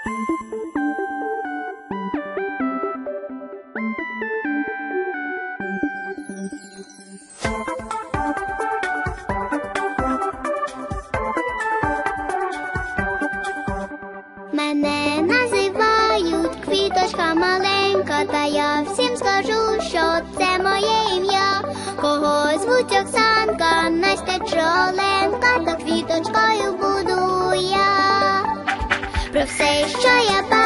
Мене називають квіточка маленька, та я всім скажу, що це моє ім'я. Кого звуть Оксанка, Настя Чоленка, та квіточкою. say, Shaya